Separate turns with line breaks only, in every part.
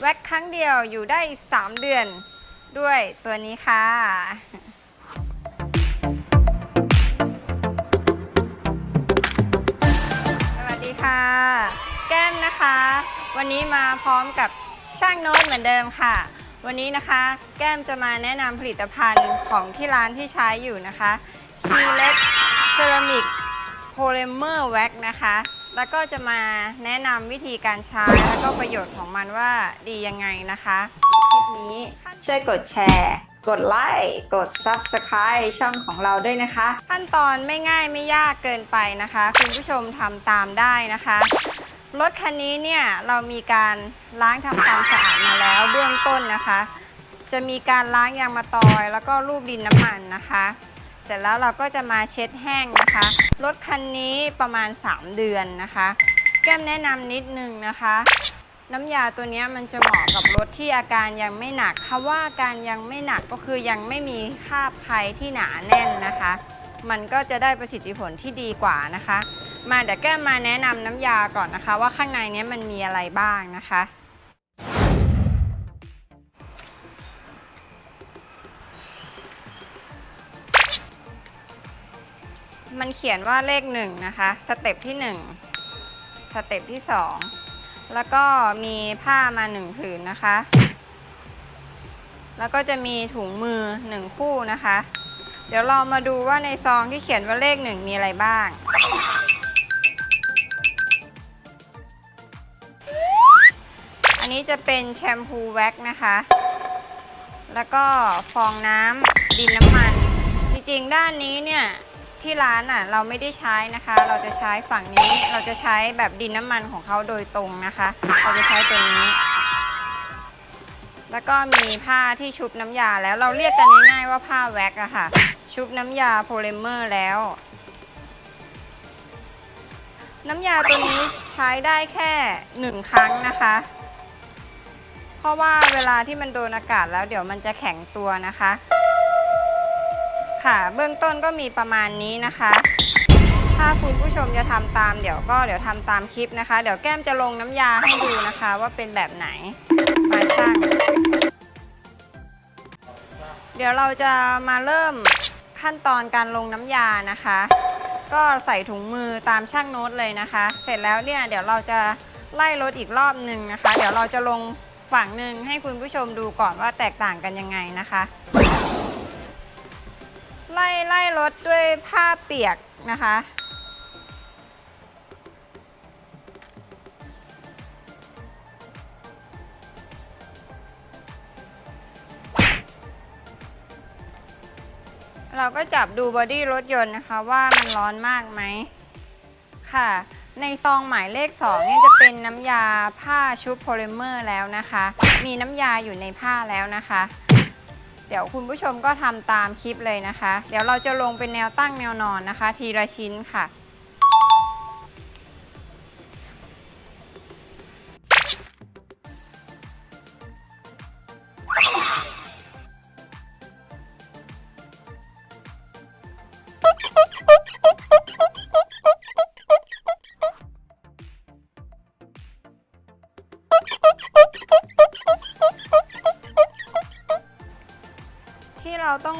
แว็กครั้งเดียวอยู่ได้ 3 เดือนด้วยตัวนี้ค่ะสวัสดีค่ะ แก้มนะคะ วันนี้มาพร้อมกับช่างโน้ตเหมือนเดิมค่ะ วันนี้นะคะ แก้มจะมาแนะนำผลิตภัณฑ์ของที่ร้านที่ใช้อยู่นะคะคีเล็กเซรามิกโพลิเมอร์แว็กนะคะ แล้วก็จะมาแนะนำวิธีการใช้แล้วก็ประโยชน์ของมันว่าดียังไงนะคะคลิปนี้ช่วยกดแชร์ กดไลค์กด Subscribe ช่องของเราด้วยนะคะ ขั้นตอนไม่ง่ายไม่ยากเกินไปนะคะ คุณผู้ชมทำตามได้นะคะรถคันนี้เนี่ยเรามีการล้างทำความสะอาดมาแล้วเบื้องต้นนะคะ จะมีการล้างยางมะตอย แล้วก็รูปดินน้ำมันนะคะ เสร็จแล้วเราก็จะมาเช็ดแห้งนะคะ รถคันนี้ประมาณ 3 เดือนนะคะ แก้มแนะนำนิดนึงนะคะ น้ำยาตัวนี้มันจะเหมาะกับรถที่อาการยังไม่หนักคำว่าอาการยังไม่หนักก็คือยังไม่มีคราบใครที่หนาแน่นนะคะ มันก็จะได้ประสิทธิผลที่ดีกว่านะคะ มาเดี๋ยวแก้มมาแนะนำน้ำยาก่อนนะคะ ว่าข้างในนี้มันมีอะไรบ้างนะคะ มันเขียนว่าเลขหนึ่งนะคะ สเต็ปที่หนึ่งสเต็ปที่สองแล้วก็มีผ้ามาหนึ่งผืนนะคะ แล้วก็จะมีถุงมือหนึ่งคู่นะคะ เดี๋ยวเรามาดูว่าในซองที่เขียนว่าเลขหนึ่งมีอะไรบ้างอันนี้จะเป็นแชมพูแว็กนะคะ แล้วก็ฟองน้ำดินน้ำมัน จริงๆ ด้านนี้เนี่ย ที่ร้านอะเราไม่ได้ใช้นะคะ เราจะใช้ฝั่งนี้เราจะใช้แบบดินน้ำมันของเขาโดยตรงนะคะ เราจะใช้ตัวนี้ แล้วก็มีผ้าที่ชุบน้ำยาแล้วเราเรียกกันง่ายๆว่าผ้าแว็กอะค่ะ ชุบน้ำยาโพลิเมอร์แล้ว น้ำยาตัวนี้ใช้ได้แค่หนึ่งครั้งนะคะ เพราะว่าเวลาที่มันโดนอากาศแล้วเดี๋ยวมันจะแข็งตัวนะคะ ค่ะ เบื้องต้นก็มีประมาณนี้นะคะ ถ้าคุณผู้ชมจะทำตามเดี๋ยวก็เดี๋ยวทำตามคลิปนะคะ เดี๋ยวแก้มจะลงน้ำยาให้ดูนะคะ ว่าเป็นแบบไหนมาช่างเดี๋ยวเราจะมาเริ่มขั้นตอนการลงน้ำยานะคะ ก็ใส่ถุงมือตามช่างโน้ตเลยนะคะ เสร็จแล้วเนี่ยเดี๋ยวเราจะไล่รถอีกรอบหนึ่งนะคะ เดี๋ยวเราจะลงฝั่งหนึ่งให้คุณผู้ชมดูก่อนว่าแตกต่างกันยังไงนะคะ ไล่ไล่รถด้วยผ้าเปียกนะคะ เราก็จับดูบอดี้รถยนต์นะคะว่ามันร้อนมากไหมค่ะ ในซองหมายเลข2เนี่ยจะเป็นน้ำยาผ้าชุบโพลิเมอร์แล้วนะคะ มีน้ำยาอยู่ในผ้าแล้วนะคะ เดี๋ยวคุณผู้ชมก็ทำตามคลิปเลยนะคะ เดี๋ยวเราจะลงเป็นแนวตั้งแนวนอนนะคะ ทีละชิ้นค่ะ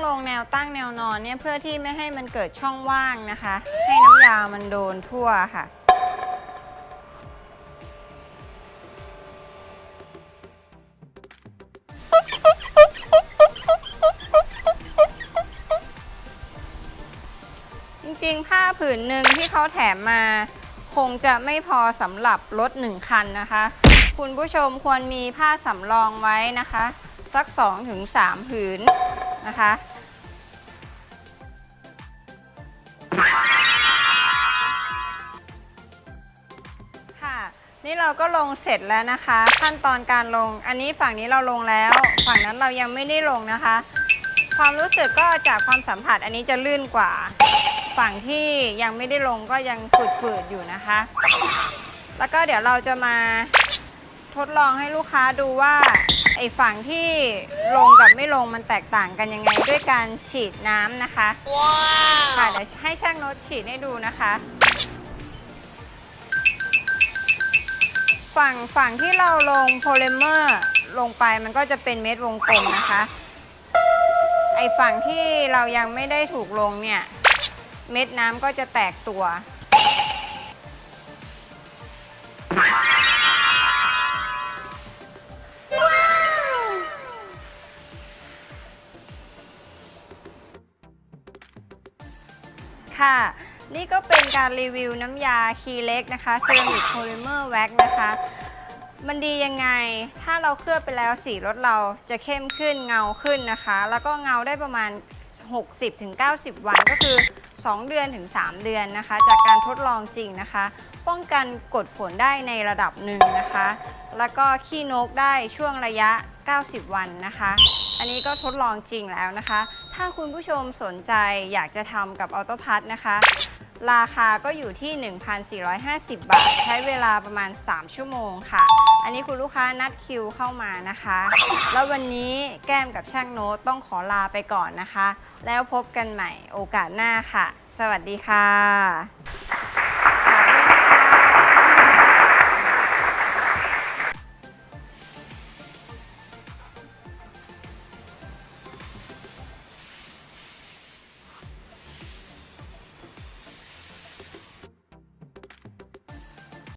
ลงแนวตั้งแนวนอนเนี่ยเพื่อที่ไม่ให้มันเกิดช่องว่างนะคะ ให้น้ำยามันโดนทั่วค่ะจริงๆ ผ้าผืนหนึ่งที่เขาแถมมา คงจะไม่พอสำหรับรถหนึ่งคันนะคะ คุณผู้ชมควรมีผ้าสำรองไว้นะคะ สัก 2-3 ผืนนะคะ นี่เราก็ลงเสร็จแล้วนะคะ ขั้นตอนการลง อันนี้ฝั่งนี้เราลงแล้ว ฝั่งนั้นเรายังไม่ได้ลงนะคะ ความรู้สึกก็จากความสัมผัสอันนี้จะลื่นกว่า ฝั่งที่ยังไม่ได้ลงก็ยังฝืดๆอยู่นะคะ แล้วก็เดี๋ยวเราจะมาทดลองให้ลูกค้าดูว่าไอ้ฝั่งที่ลงกับไม่ลงมันแตกต่างกันยังไงด้วยการฉีดน้ำนะคะ ว้าว ค่ะเดี๋ยวให้ช่างโน้ตฉีดให้ดูนะคะ ฝั่งฝั่งที่เราลงโพลิเมอร์ลงไปมันก็จะเป็นเม็ดวงกลมนะคะ ไอฝั่งที่เรายังไม่ได้ถูกลงเนี่ย เม็ดน้ำก็จะแตกตัว นี่ก็เป็นการรีวิวน้ำยาคีเล็กนะคะเซรามิกโพลิเมอร์แว็กนะคะ มันดียังไง ถ้าเราเคลือบไปแล้วสีรถเราจะเข้มขึ้นเงาขึ้นนะคะ แล้วก็เงาได้ประมาณ 60-90 วันก็คือ 2 เดือนถึง 3 เดือนนะคะ จากการทดลองจริงนะคะ ป้องกันกดฝนได้ในระดับหนึ่งนะคะ แล้วก็ขี้นกได้ช่วงระยะ 90 วันนะคะ อันนี้ก็ทดลองจริงแล้วนะคะ ถ้าคุณผู้ชมสนใจอยากจะทำกับออโต้พัทนะคะ ราคาก็อยู่ที่ 1,450 บาท ใช้เวลาประมาณ 3 ชั่วโมงค่ะ อันนี้คุณลูกค้านัดคิวเข้ามานะคะ แล้ววันนี้แก้มกับช่างโน้ตต้องขอลาไปก่อนนะคะ แล้วพบกันใหม่โอกาสหน้าค่ะ สวัสดีค่ะ